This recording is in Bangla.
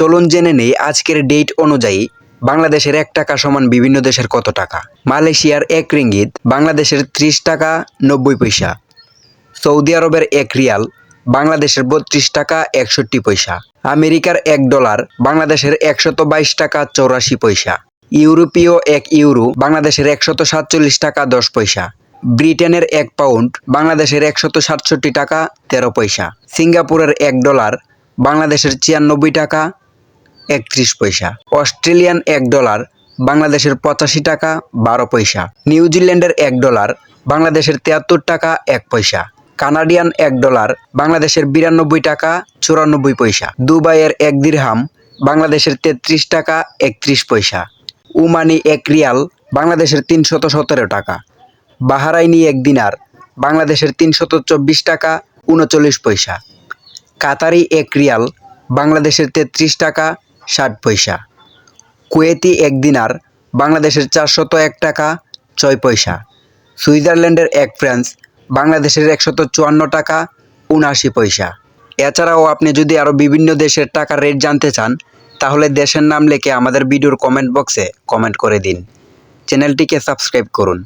চলুন জেনে নেই আজকের ডেট অনুযায়ী বাংলাদেশের এক টাকা সমান বিভিন্ন দেশের কত টাকা। মালয়েশিয়ার এক রিঙ্গিত, বাংলাদেশের ত্রিশ টাকা নব্বই পয়সা। সৌদি আরবের এক রিয়াল, বাংলাদেশের বত্রিশ টাকা একষট্টি পয়সা। আমেরিকার এক ডলার, বাংলাদেশের একশত বাইশ টাকা চৌরাশি পয়সা। ইউরোপীয় এক ইউরো, বাংলাদেশের একশত সাতচল্লিশ টাকা দশ পয়সা। ব্রিটেনের এক পাউন্ড, বাংলাদেশের একশত সাতষট্টি টাকা তেরো পয়সা। সিঙ্গাপুরের এক ডলার, বাংলাদেশের ছিয়ানব্বই টাকা একত্রিশ পয়সা। অস্ট্রেলিয়ান এক ডলার, বাংলাদেশের পঁচাশি টাকা বারো পয়সা। নিউজিল্যান্ডের এক ডলার, বাংলাদেশের তিয়াত্তর টাকা এক পয়সা। কানাডিয়ান এক ডলার, বাংলাদেশের বিরানব্বই টাকা চুরানব্বই পয়সা। দুবাইয়ের এক দিরহাম, বাংলাদেশের তেত্রিশ টাকা একত্রিশ পয়সা। উমানি এক রিয়াল, বাংলাদেশের তিনশত সতেরো টাকা। বাহারাইনি এক দিনার, বাংলাদেশের তিনশত চব্বিশ টাকা উনচল্লিশ পয়সা। কাতারি এক রিয়াল, বাংলাদেশের তেত্রিশ টাকা ষাট পয়সা। কুয়েতি এক দিনার বাংলাদেশের চারশত এক টাকা, ছয় পয়সা। সুইজারল্যান্ডের এক ফ্রান্স বাংলাদেশের একশত চুয়ান্ন টাকা, উনআশি পয়সা। এছাড়াও আপনি যদি আরও বিভিন্ন দেশের টাকার রেট জানতে চান, তাহলে দেশের নাম লিখে আমাদের ভিডিওর কমেন্ট বক্সে কমেন্ট করে দিন। চ্যানেলটিকে সাবস্ক্রাইব করুন।